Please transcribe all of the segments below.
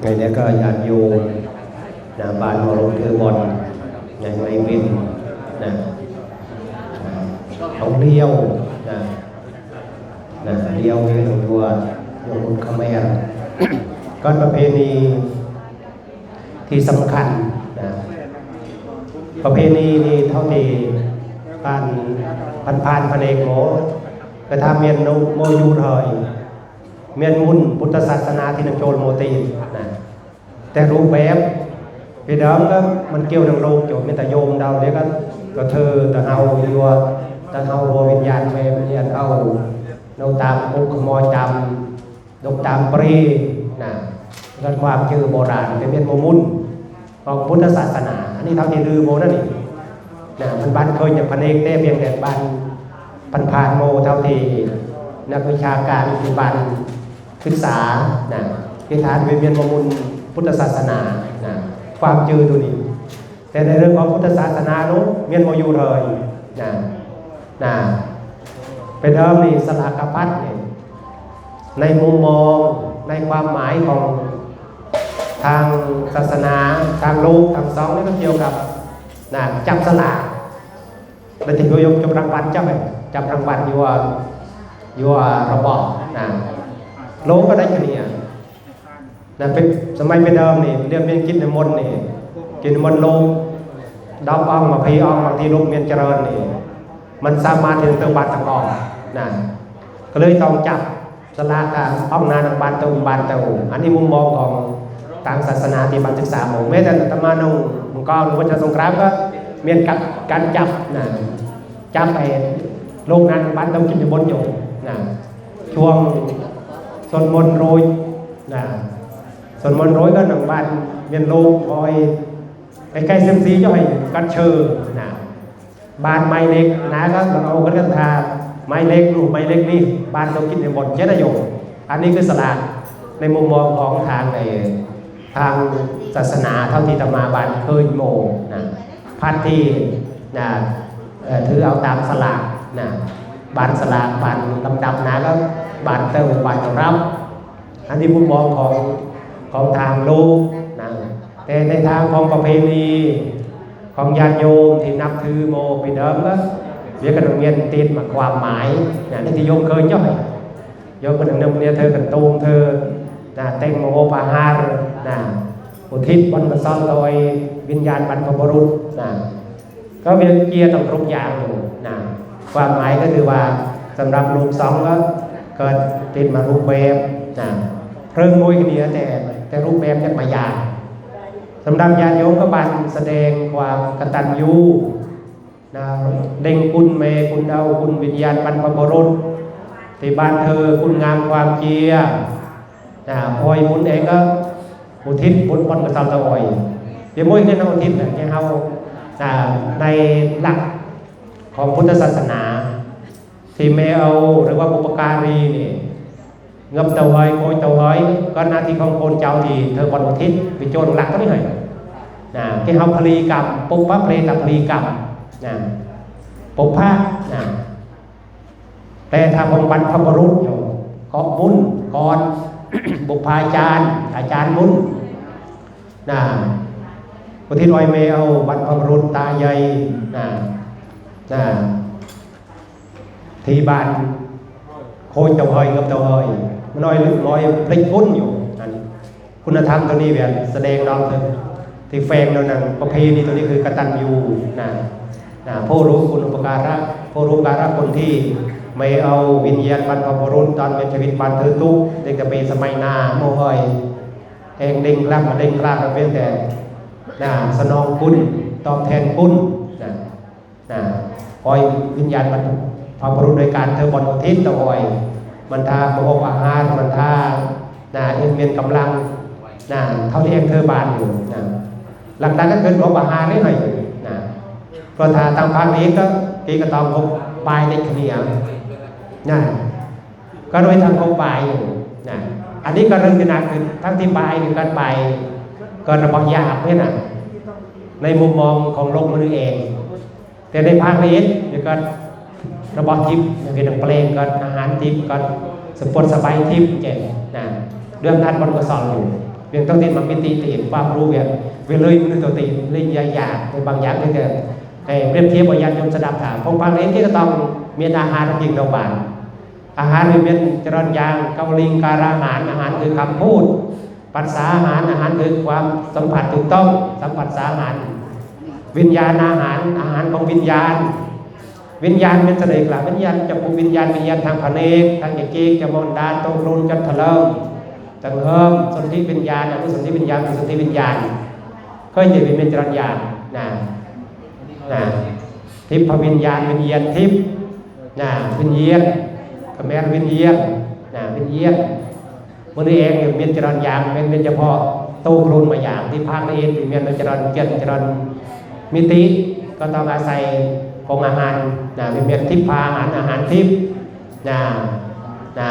ไงเนี้ก็ญาติโยมนะบ้านมรดกเทอบอลในไมวินนะเขาเลี้ยวนะนะเลี้ยวเลี้ยวตัวโยมุนขแมรก็ประเพณีที่สำคัญนะประเพณีนี้เท่าที่บ้านพันพานพนเอกโมกระทำเมียนโนโมยูเถอยเมียนมุนพุทธศาสนาที่นังโจลโมตีนะ แต่รูปแบบพี่เดิมก็มันเกี่ยวดังโลกโจมีแต่โยมเดาเดียวก็ก็เธอแต่เฮาอยู่แต่เฮาโววิญญาณแม่วิญญาณเอาเราตามอุกโมยจำดกตามปรีนะกันความชื่อโบราณเป็นเมียนโมมุนของพุทธศาสนา อันนี้เท่าที่ลือโมนั่นนี่นะมันบ้านเคยอย่างพนเอกเต้เพียงแต่บ้านพันพานโมเท่าที่นักวิชาการที่บ้านศึกษานะที่ฐานเป็นเมียนโมมุน พุทธศาสนานะความจือตัวนี้แต่ในเรื่องของพุทธศาสนาโน้เมียนโมอยู่เลยนะนะเป็นเดิมนี่สลากพัดเนี่ยในมุมมองในความหมายของทางศาสนา ทางโลกทางสองนี่ก็เกี่ยวกับนะจับสลากแล้วถึงโยกจับรางวัลจับไปจับรางวัลอยู่ว่าอยู่ว่าระบอบนะโลกก็ได้แค่นี้ นะเป็นสมัยเป็นเดิมนี่เรื่องเรียนกินในมนต์นี่กินมนต์โลกดาวอ่องมาพีอ่องบางทีลูกเมียนเจริญนี่มันสามารถถึงตัวบัตรตะกอนนะก็เลยต้องจับสลากการห้องนานังบานเตาบานเตาอันนี้มุมมองของทางศาสนาที่บันศึกษาหมู่แม้แต่อาตมานงมังกรหรือวัชรสงครามก็เมียนกับการจับนะจับไปโรงงานบ้านเตากินอยู่บนอยู่นะช่วงสนมนโรยนะ สนมนต์โรยก็หนังบ้านเมียนโลกคอยไปใกล้เซมซีย่อยกัดเชอนะบ้านไม้เล็กนะก็เราก็เรื่องทาไม้เล็กลูกไม้เล็กนี่บ้านเรากินในบนเจตโยมอันนี้คือสลากในมุมมองของทางในทางศาสนาเท่าที่ตมาบานเคยโมนะพัดที่นะเออถือเอาตามสลากนะบานสลากบานลำดับนะก็บานเติมบานรับ อันนี้มุมมองของ ของทางโลกนะแต่ในทางของประเพณีของญาติโยมที่นับถือโมปีเดิมก็เรียกกันโรงเรียนตีนมาความหมายนะนี่ที่โยมเคยย่อยโยมคนหนึ่งเนี่ยเธอกันตูมเธอนะเต็งโมปาหารนะอุทิศวันมาซ่อนลอยวิญญาณบรรพบุรุษนะก็เป็นเกียร์ต้องทุกอย่างอยู่นะความหมายก็คือว่าสำหรับลูกสองก็เกิดติดมารูปแบบนะ เพิ่งมวยกันเดียแต่แต่รูปแบบยังมายาสำหรับญาติโยมก็บันแสดงความกตัญญูนะเด้งคุณเมคุณเอาคุณวิญญาณบรรพบุรุษที่บ้านเธอคุณงามความเจียนะพอยมุนเองก็อุทิศบุญบนกระตาตะออยเดี๋ยวมวยเงินเอาอุทิศเนี่ยเขาในหลักของพุทธศาสนาที่เมเอาหรือว่าบุปการีนี่ย เงิบตะไว้ก็หน้าที่ของคนเจ้าที่เธอบนอุทิศไปโจรหลักก็ไม่ให้นะที่เขาพลีกรรมปุปปะเพลตพลีกรรมนะปุพพะนะแต่ถ้าผมบรรพบุรุษอยู่ก็บุญก่อนบุพาจารย์ อาจารย์บุญนะอุทิศไว้เมเอาบรรพบุรุษตาใหญ่นะนะที่บ้าน ยเตาเฮยกับเตาเฮยมันน้อยลึกน้อยพลิกพุ่นอยู่อันนี้คุณธรรมตัวนี้แบบแสดงเราถึงที่แฝงเรานั่นประเพณีตัวนี้คือกตัญญูนะนะผู้รู้คุณอุปการะผู้รู้การะคนที่ไม่เอาวิญญาณบรรพบุรุษตอนเป็นชีวิตบันเทิงทุกเด็กจะเป็นสมัยนาโมหอยเองเด้งกลับมาเด้งกลับมาเพียงแต่นะสนองคุณตอบแทนคุณนะนะคอยวิญญาณบรรพบุรุษโดยการเธอบนอุทิศตะวอย มันทาโมหอาหารมันทานะเอ็นเมียนกำลังนะเท่าที่เองเธอบานอยู่นะหลังจากนั้นเกิดโมหอาหารได้หน่อยนะเพราะถ้าตามภาคนี้ก็กีก็ต้องพบปลายในเขนียงนะก็โดยทางพบปลายอยู่นะอันนี้ก็เรื่องที่หนักคือทั้งที่ปลายคือการไปก็ระบอกยากเนี่ยนะในมุมมองของโลกมนุษย์เอง แต่ในภาคนี้เดี๋ยวก็ ระบอกทิพย์อย่างเป็นเพลงก็อาหารทิพย์ก็สปอร์ตสบายทิพย์เจ็ดนะเรื่องท่านบนก็สอนอยู่เวียนต้องติดมันมีตีตีความรู้เวียนเวียนเลยมันตัวตีเลยยายาในบางอย่างที่เกิดไอ้เรียบเทียบกับยานยนต์สดับถามพงพังเองที่ก็ต้องมีอาหารกินเราบ้านอาหารเวียนจรนยางเกาลิงการอาหารอาหารคือคำพูดภาษาอาหารอาหารคือความสัมผัสถูกต้องสัมผัสสาอาหาร วิญญาณอาหารอาหารของวิญญาณ วิญญาณเป็นเสน่ห์กล่าววิญญาณจะปูวิญญาณวิญญาณทางพระเนกทางเอกจะมนดาตรงรุนจันทเลิมตังเฮิมสนธิวิญญาณอนุสนธิวิญญาณสนธิวิญญาณเคยเห็นเป็นจรัญญาณนะนะทิพวิญญาณวิญญาณทิพนะวิญญาณขแมรวิญญาณนะวิญญาณมันนี้เองเนี่ยเป็นจรัญญาณเป็นเป็นเฉพาะตู้ครุนมาอย่างที่ภาคละเอียดที่เป็นจรัญเกียรติจรัญมิติก็ต้องอาศัย ของอาหารนะเป็นเมียนทิพาอาหารอาหารทิพนะนะ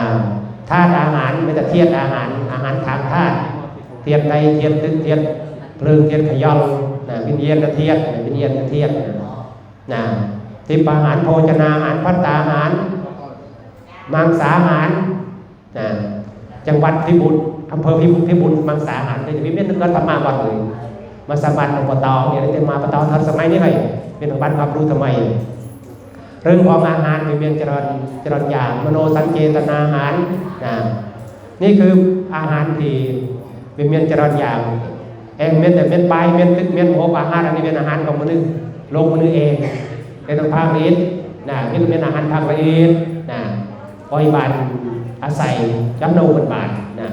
ธาตุอาหารไม่แต่เทียนอาหารอาหารทางธาตุเทียนใดเทียนตึกเทียนเพลิงเทียนขยองนะวิญญาณเทียนวิญญาณเทียนนะทิพย์อาหารโภชนาอาหารพัตตาอาหาร มังสาอาหารนะจังหวัดพิบูลอำเภอพิบูลพิบูลมังสาอาหารเลยจะพิเมียนก็ทำมาวันเลยมาสมัครอบตเนี่ยได้มาอบตทันสมัยนี้เลย เป็นของบ้านความรู้ทำไมเรื่องของอาหารมีเมียนจริญเจริญอย่างมโนสังเจตนาอาหารนะนี่คืออาหารที่มีเมียนจริญอย่างเองเมียนแต่เมียนปลายเมียนตึกเมียนโอบอาหารอันนี้เป็นอาหารของมนุษย์ลงมนุษย์เองเป็นทางภาคละเอียดนะนี่เป็นอาหารทางละเอียดนะปอยบานอาศัยจำโนบนบานนะ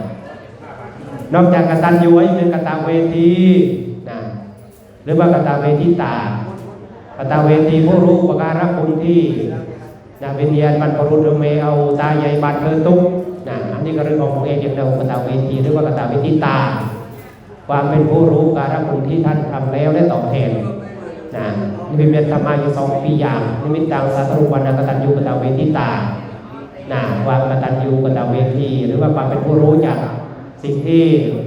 นอกจากกระตัญญูไว้เป็นกตาเวทีนะหรือว่ากระตาเวทีตา กตเวทีผู้รู้ประการคุณที่นะเป็นเยียนบรรพบุรุษเมเอาตาใหญ่บานเธอตุกนะอันนี้ก็เรื่องของผมเองอย่างเดียวกตเวทีหรือว่ากตเวทีตา ความเป็นผู้รู้การคุณที่ท่านทำแล้วและตอบแทนนะนี่เป็นเมียนธรรมะอยู่สองปีอย่างนิมิตตังสาธรุวันกตัญญูกตเวทีตานะความกตัญญูกตเวทีหรือว่าความเป็นผู้รู้จากสิ่งที่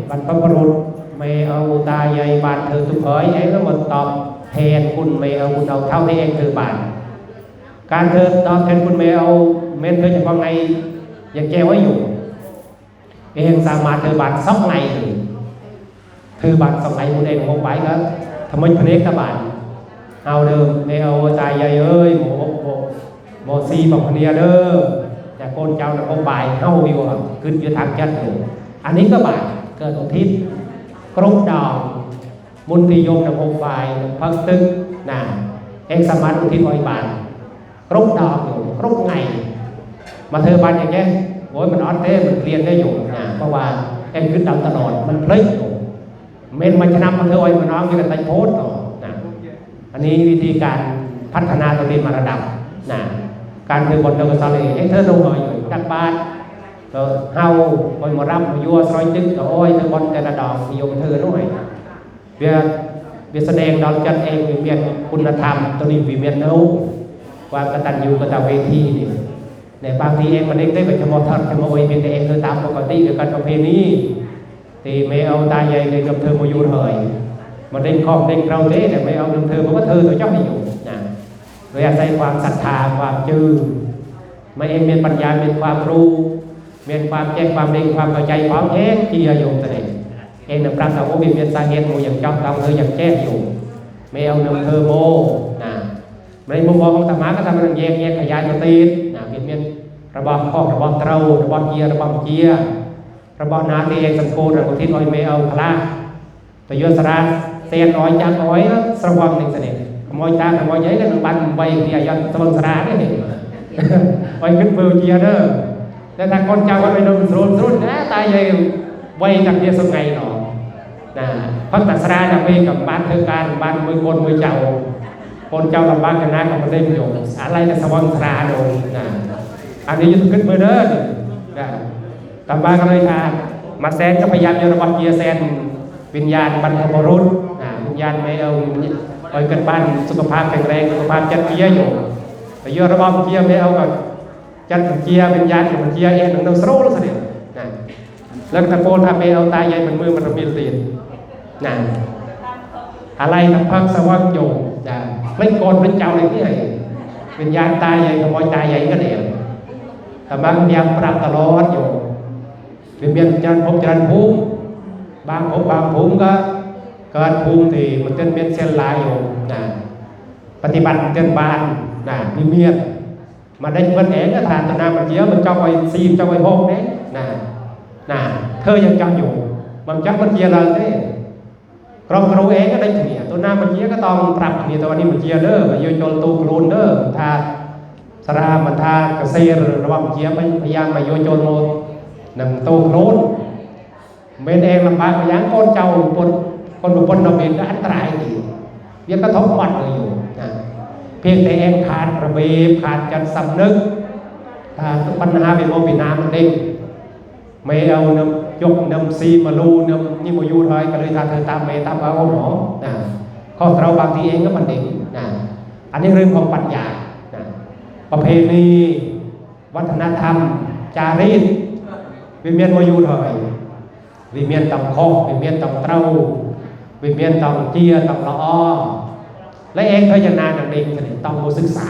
บรรพบุรุษไม่เอาตาใหญ่บานเธอทุกเผยเองก็หมดตอบ แทนคุณไม่เอาคุณเอาเท่าที่เองเธอบานการเธอตอบแทนคุณไม่เอาเม้นเธอจะฟังไงยังแก้ไว้อยู่ เองสามารถเธอบานซอกไงเธอบานซอกไงคุณเองมองไปก็ทำไมพเนกตะบานเอาเดิมไม่เอาตาใหญ่เอ้ยโมโมโมซีบอกคนเดียเด้อแต่คนเจ้าน่ะเขาบายเข้าวิวขึ้นอยู่ทางจัดอยู่อันนี้ก็บาทเกิดอุทิศกรุงดอง มุนติโยมนำองค์บายพักตึกนะเองสามารถอุทิศไว้บาทกรุงดองอยู่รุงไง มาเธอบานอย่างเงี้ยโอ้ยมันออดเต้มันเรียนได้อยู่นะเพราะว่าเองขึ้นดาวตลอดมันเพลิดอยู่เมนมันชนะมาเธอไว้มันน้องมีแต่ไตโพสต์นะอันนี้วิธีการพัฒนาตัวเองมาระดับนะการเธอบนเดกซาเลให้เธอลงหน่อยอยู่ดักบาทเฮาคอยมารับมายัวซอยตึกก็โอ้ยเธอบอลแต่ละดอกนิยมเธอหน่อยนจั นเองเบียนคุณธรรมตัวนี้วิเมียนเนาความกตัญญูกตเวทีนี่ในบางทีเองมันเองได้ไปชมทัศน์ชมโอยเป็นแต่เองเธอตามปกติกับการประเพณีตีไม่เอาตาใหญ่เลยกับเธอมาอยู่เลยมันเด้งคอกเด้งเราเด้แต่ไม่เอาเดิมเธอเพราะว่าเธอตัวเจ้าไม่อยู่นะโดยอาศัยความศรัทธาความจือไม่เองมีปัญญามีความรู้มีความแจ้งความเร่งความเข้าใจความแท้ที่โยมแสดงเองนำปรางสาวกมีเมียนสาเหตุโมอย่างจอมตามเธออย่างแจ้งอยู่ไม่เอานำเธอโมนะในมุมมองของธรรมะก็ทำให้แยกแยกขยายมาตีดนะเมียนเมียนระบอาระบอบเกียร์ระบอบเกียร์ระบอบนาตีเองสังโกระบอบที่อ้อยมตัวเอง หนึ่งเสด็จขโมยตาขโมยใหญ่กันบันใบเดียยันตะวันสระนี่อ้อยขึ้นเบอร์เกียร์เด้อแต่ถ้าคนเจ้าก็ไปโดนรุนรุนนะตายใหญ่ไว้จากเดียสมัยหนอนะเพราะตัสราจะไปกับบ้านเธอการบ้านมือคนมือเจ้าคนเจ้ากับบ้านกันนะกับมันได้ประโยชน์อะไรแต่สว่างสราโดนนะอันนี้ยุดขึ้นมือ เดินนะตามบ้านก็เลยค่ะมาแซนก็พยายามจะระบาดเกียร์แซนวิญญาณบรรพบุรุษนะวิญญาณไม่เอาไปกันบ้านสุขภาพแข็งแรงสุขภาพจัดเกียร์อยู่แต่เยอระบาดเกียร์ไม่เอากับจันทร์เจียเป็นยานของเจียเองหนึ่งเราสโลแล้วสินะแล้วตะโกนทำไปเอาตาใหญ่มันมือมันระเบียดตีน อย่างปรับตลอดอยู่เป็นเบียนจันทร์พบจันทร์ภูมิบางภพบางภูมิก็เกิดภูมิที่มันเต้นเม็ดเส้นลายอยู่นะปฏิบัติเต้นบานนะมีเมียนมาได้วันเองก็ทานตนามันเยอะมันเจ้าไอ้ซีมเจ้าไอ้หกเนี่ยนะนะเธอยังจำอยู่มันจักมันเยี เลยเนี่รองครูเองก็ได้เถียตัวหน้ามันเยียก็ต้องปรับเนี่ยตัวนี้มันเยียเด้อมาโยนโจลตูกรูนเด้อทาสรามันทาเกระเซรระวังเยียพยายามมาโยนโจลโมหนึ่งตูกรูนเมนเองลำบากอย่างก้นเจ้าปนคนบุปผลเราเองก็อันตรายดีเรียกกระทบหมัดเลยอยู่เพียงแต่เองขาดระเบียบขาดการสำนึกถ้าปัญหาเป็นโมเป็นน้ำมันเด้ง ไม่เอานำยกนำซีมาลูนำนี่มายูเลยก็เลยทาเธอตามเมตามเอาหมอนะข้อเราบางทีเองก็มันเด้งนะอันนี้เรื่องของปัญญานะประเพณีวัฒนธรรม จารีตวิเมียนมายูเลย vì miền tầm khô vì miền tầm trâu vì miền tầm chia tầm lo และเองพยานานังเองต้องมาศึกษา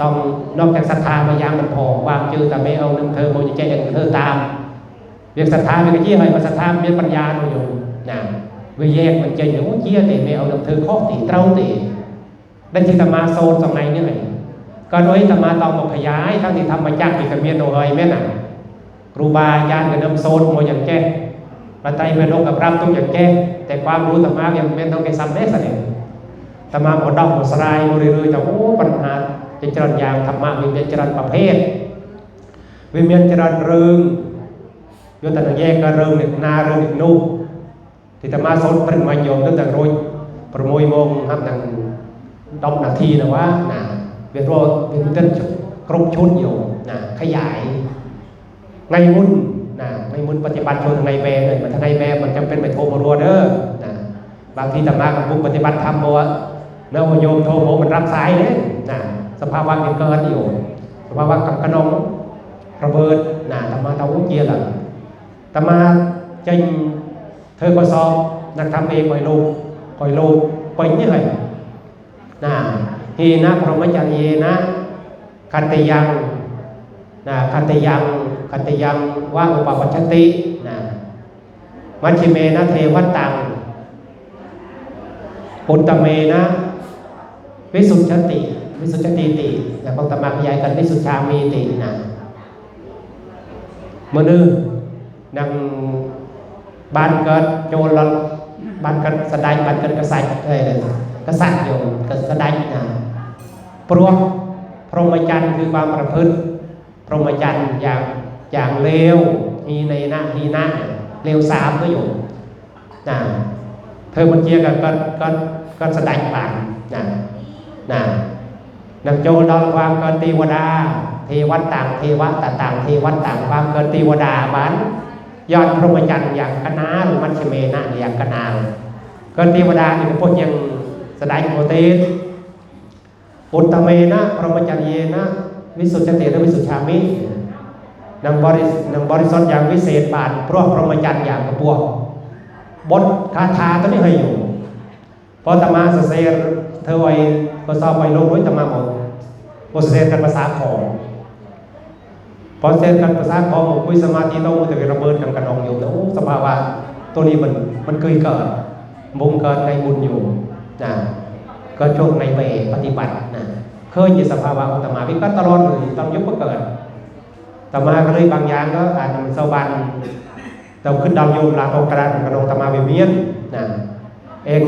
ต้องนอกจากศรัทธาพยายามมันพอวางจือแต่ไม่เอานึ่งเธอโมจะแจ้งเธอตาม เรียกศรัทธาเป็นกี่อะไรมาศรัทธาเป็นปัญญาหนูอยู่นะวิแยกมันจะอยู่เ chia thì ไม่เอาหนึ่งเธอข้อตีเต้าตีดังที่ธรรมาโซนสองในนี่ไงก็โดยธรรมาต้องมาขยายทั้งที่ทำมาจากมีกระเมียนโดยแม่น่ะครูบาอาจารย์ก็นำโซนมาอย่างแก้พระไตรปิฎกกับรับต้องอย่างแก้แต่ความรู้ธรรมะยังไม่ต้องไปซ้ำแน่สนิทธรรมะหมดดอกหมดสลายหมดเรื่อยๆแต่โอ้ปัญหาจะจรัน ย่างธรรมะวิเมียนจรันประเภทวิเมียนจรันเริงแยกก็เริงหนึ่งนาเริงหนึ่งนุ่ที่ธรรมะสนปริมาโยมตั้งแต่รุ่ยประมวยโมงครับนังดอกนาทีนะว่านะเวียนโรเวียนเต้นครบชุดอยู่นะขยายไงมุนนะไงมุนปฏิบัติชนไงแบเลยมันถ้าไงแบมันจำเป็นไปโทรมารัวเด้อนะบางทีธรรมะกับบุกปฏิบัติธรรมบอกว่าเนื้อโยมโทรโมมันรับสายเนี่ยนะสภาวะมันเกิดอยู่สภาวะกับกระนองระเบิดนะธรรมะเท่าเกียร์ละ ธรรมะจริงเธอก็สอนักทำเองคอยลูกคอยลูกคอยนี่ไงนะฮีนะพรหมจรรย์นะคันติยังนะคันติยังคันติยังว่าอุปปัชตินะมัชชิเมนะเทวตังปุตตเมนะวิสุทธติ วิสุทธติตินะพระตมาขยายกันวิสุทธามีตินะมือนึง นังบานเกิดโจรลบ้านเกิดสดายบานเกิดกษัตริย์เอ้ยกษัตริย์อยู่กษัตริย์นะปลวกพรหมจรรย์คือความประพฤติพรหมจรรย์อย่างอย่างเลวฮีในหน้าฮีหน้าเลวสามก็อยู่นะเธอมันเจียกับก็ก็ก็แสดงปากนะนะนักโจดอนความเกินเทวดาเทวัตต่างเทวะต่างเทวันต่างเท ยอดพรหมจรรย์อย่างคณะหรือมัชเมนะอย่างคณะเกินเทวดานี่พวกยังแสดงโมเตสอุตเมนะพรหมจรรย์เยนะวิสุทธิเตและวิสุทธามินางบรินางบริสุทธิ์อย่างวิเศษบาทพร้อมพรหมจรรย์อย่างกระปวกบทคาถาก็ไม่ให้อยู่พราะตมาเสเรเธอไว้ก็สอบไปลงด้วยตมาหมดบทเสกันภาษาของ พอเสร็จกันภาษาของคุยสมาธิต้องมือถือระเบิดกันกระนองอยู่แต่โอ้สภาวะตัวนี้มันมันเคยเกิดบุญเกิดในบุญอยู่นะก็ช่วงในเวปฏิบัตินะเคยมีสภาวะของตมาวิก็ตลอดเลยตอนยุคก็เกิดตมาก็เลยบางอย่างก็อาจจะสวรรค์เราขึ้นดาวโยมลาโตกระดกระนองตมาเมียนนะเอง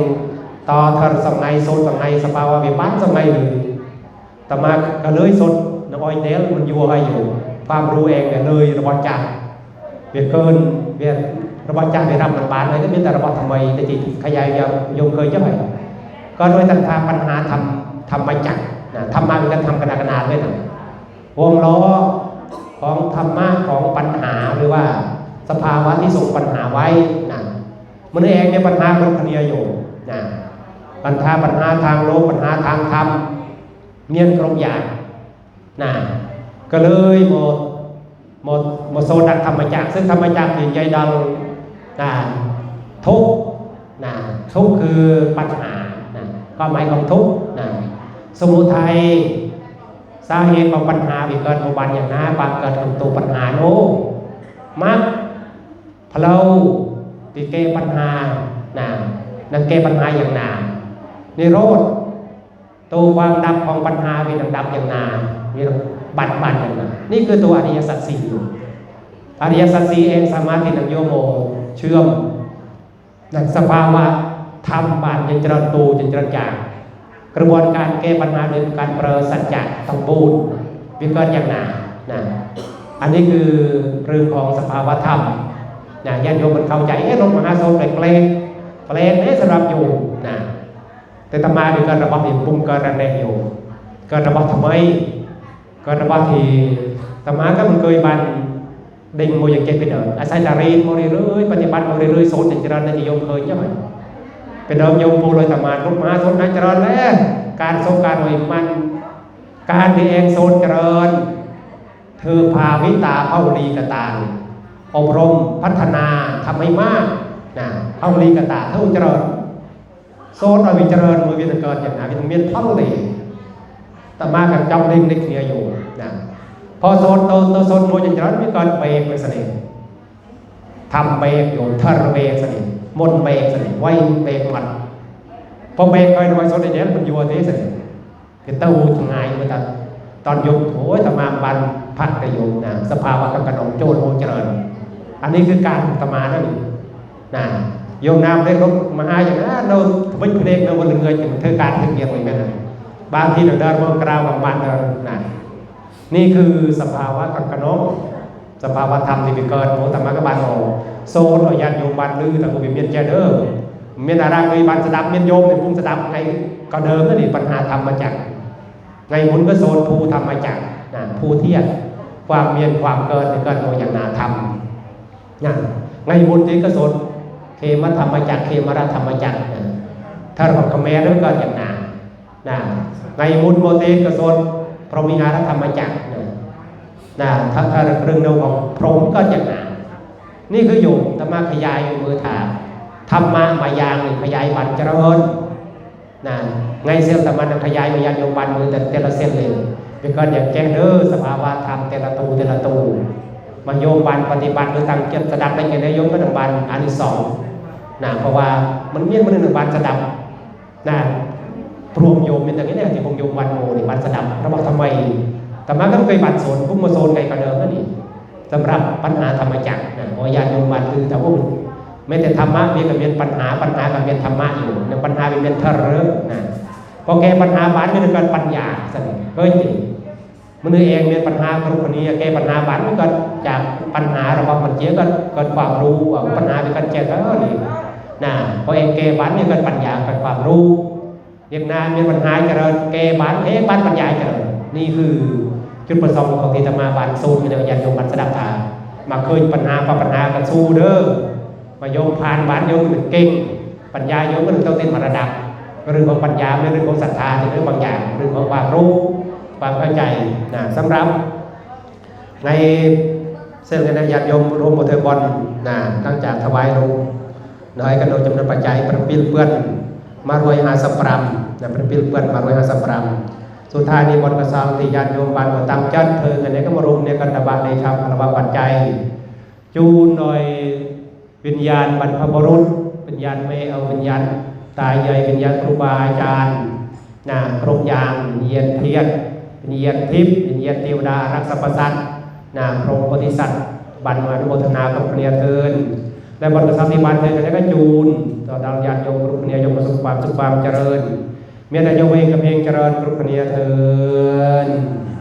ต่อเธอสมัยโซนสมัยสภาวะวิบัติสมัยเลยตมาก็เลยสดน้อยเนลมันยู่อะไรอยู่ ความรู้เองเนี่ยเลยระบจักเวียนเกินเวียนระบจักไปรับมันบานเลยก็มีแต่ระบทำไมแต่ที่ขยายยาวโยมเคยจะไปก็โดยตัณหาปัญหาทำทำมาจักนะธรรมะมันก็ทำกันขนาดด้วยนะวงล้อของธรรมะของปัญหาหรือว่าสภาวะที่ส่งปัญหาไว้นะมันเองเนี่ยปัญหามันคเนียอยู่นะปัญหาปัญหาทางโลกปัญหาทางธรรมเมียนกรมอย่างนะ ก็เลยหมดหมดหมดโซดักธรรมจักรซึ่งธรรมจักรใหญ่ดังนะทุกนะทุกคือปัญหานะก็หมายของทุกนะสมุทัยสาเหตุของปัญหาวิเกิดอุบัติอย่างน้าความเกิดของตัวปัญหาโน้มักเพลาที่แก้ปัญหานะนั่นแก้ปัญหาอย่างหนานิโรธตัวความดับของปัญหาเป็นดับอย่างหนามี บัตรบัตรอย่านานี่คือตัวอริยสัจสี่อริยสัจสี่เองสามารถที่นำโยโมเชื่อมนั่นสภาวะธรรมบาตยังจริญตูยังเจริญจากกระบวนการแก้ปัญหาโดยการเปรสัจจะสมบูรวิเกิดอย่างหนานะอันนี้คือเรื่องของสภาวะธรรมนะญาติโยมมันเข้าใจเอ๊ะรถมหาโซนแปลกแปลกแปลกเนี่ยสำหรับอยู่นะแต่ตมาดูการระบาดที่ปุ่มกิดระแนอยู่กิดระบาดทำไม เรื่อยๆปฏิบัติโมเรื่อยๆโซนอย่างเจริญในนิยมเคยใช่ไหมเป็นเดิมโยมปูเลยตมานรถมาโซนนั้นเจริญแล้วการทรงการหน่วยมันการที่เองโซนเจริญเธอพาวิตาเภาลีกตาอบรมพัฒนาทำให้มากนะเภาลีกตาเท่าเจริญโซนเราวิเจริญมือวิตเกิดอย่างไหนวิ ตเมียนท่องเลยแต่มากับจำเล่งในเคลียอยู่นะพอโซนโตโตโซนโมจะเจริญไม่เกินเบรกเลยสนิททำเบรกอยู่เทอร์เบรกสนิทมนเบรกสนิทไว้เบรกมันพอเบรกเคยดูไอ้โซนเดียวมันอยู่อันนี้สนิทคือเต้าทงไงเมื่อตอนตอนยกโอ้ยธรรมาบันพักกระยมนะสภาวะกับกระนองโจรโมเจริญ อันนี้คือการธรรมานั่นนะโยมนามได้รถมาหาอย่างนั้นเราทวิเพลงเราวันเงยถึงเธอการถึงเกียรติเหนกันนะ บางทีเราเดินมากราวกับมันเดินนะนี่คือสภาวะกับกนองสภาวะธรรมที่เกิดโมธรรมะกบาลโอโซนอยันโยมบานลือต่กูเป็นเมียนเจเดอร์เมียนอาราเคยบานสดับเมียนโยมในพุ่งสดับไงก็เดิมนั่นนี่ปัญหาธรรมมาจากไงมุนก็โซนภูธรรมมาจากนะภูเทียนความเมียนความเกิดเกิดโมอย่างนาธรรมนะไงมุนที่ก็โซนเคมาธรรมมาจักเคมารธรรมมาจักถ้าเราคอมเมนต์แล้วก็อย่างนา นะในมุนโมเตกโซนพรหมิหารธรรมจักรนะนะถ้าถ้าเรื่องเดียวของพรหมก็อย่างนานี่คืออยู่ธรรมะขยายมือถาธรรมะมายางขยายบันเจริญนะไงเซลธรรมะขยายมายางโยบันมือแต่แต่ละเซลเลยเป็นการอย่างแจ้เด้อสภาวะธรรมแต่ละตูแต่ละตูมาโยมบันปฏิบัติหรือตั้งเจตสดับได้ยังไงโยมก็ต้องบันอันที่สองนะเพราะว่ามันเมียนมันหนึ่งบานสดับนะ รวมโยมเป็นอย่างนี้เนี่ยที่ผมโยมวันโมนี่บานสดับเราบอกทำไมแต่มาก็เคยบานโซนพุ่งมาโซนไกลกว่าเดิมนั่นนี่สำหรับปัญหาธรรมจักรนะโอญาติโยมบันคือแต่ว่าไม่แต่ธรรมะมีกับเมียนปัญหาปัญหากับเมียนธรรมะอยู่ในปัญหาเป็นเมียนเทเรนะพอแก้ปัญหาบานเป็นการปัญญาสิเฮ้ยมันเองเมียนปัญหากรุ๊ปนี้แก้ปัญหาบานมันก็จากปัญหาเราบอกมันเจี๊ยก็เกิดความรู้ปัญหาเป็นการแก้ก็นี่นะพอเองเกบันนี่เกิดปัญญาเกิดความรู้ เรียกนานมีปัญหาเจริญเกบันเทบันปัญญาเจริญนี่คือจุดประสงค์ของที่ธรรมาบันสู้ในญาติโยมบันสดับตามาเคยปัญหาปปัญหากันสู้เด้อมาโยมผ่านบ้านโยมเป็นเก่งปัญญาโยมก็ต้องเต้นมาระดับเรื่องของปัญญาไม่เรื่องของศรัทธาเรื่องบางอย่างเรื่องของความรู้ความเข้าใจนะสำหรับ ในเส้นกันญาติโยมรวมโมเทบอลนะตั้งจากถวายลงน้อยกันโดยจำนวนปัจจัยประปิลเปื้อน มารวยหาสปรามนะประปิลเปื้อนมารวยหาสปรามสุดท้ายนี้บนกระซองที่ญาติโยมบานก็ตามจัดเพิ่งอันนี้ก็มารุมในกันตบะในครับระบาปัจจัยจูนโดยวิญญาณบรรพบุรุษวิญญาณไม่เอาวิญญาณตายใหญ่วิญญาณครูบาอาจารย์นะครบอย่างวิญญาณเทียนวิญญาณทิพย์วิญญาณเทวดารักษาประสัตนะพรหมโพธิสัตว์บันมานุโมทนากับเปรียเทิน และบรรดาสามีมันเธอจะได้จูนต่อดาวยานโยมรุกเนียโยมประสบความสุขความเจริญเมื่อได้โยมเองกับเพียงเจริญรุกเนียเธอ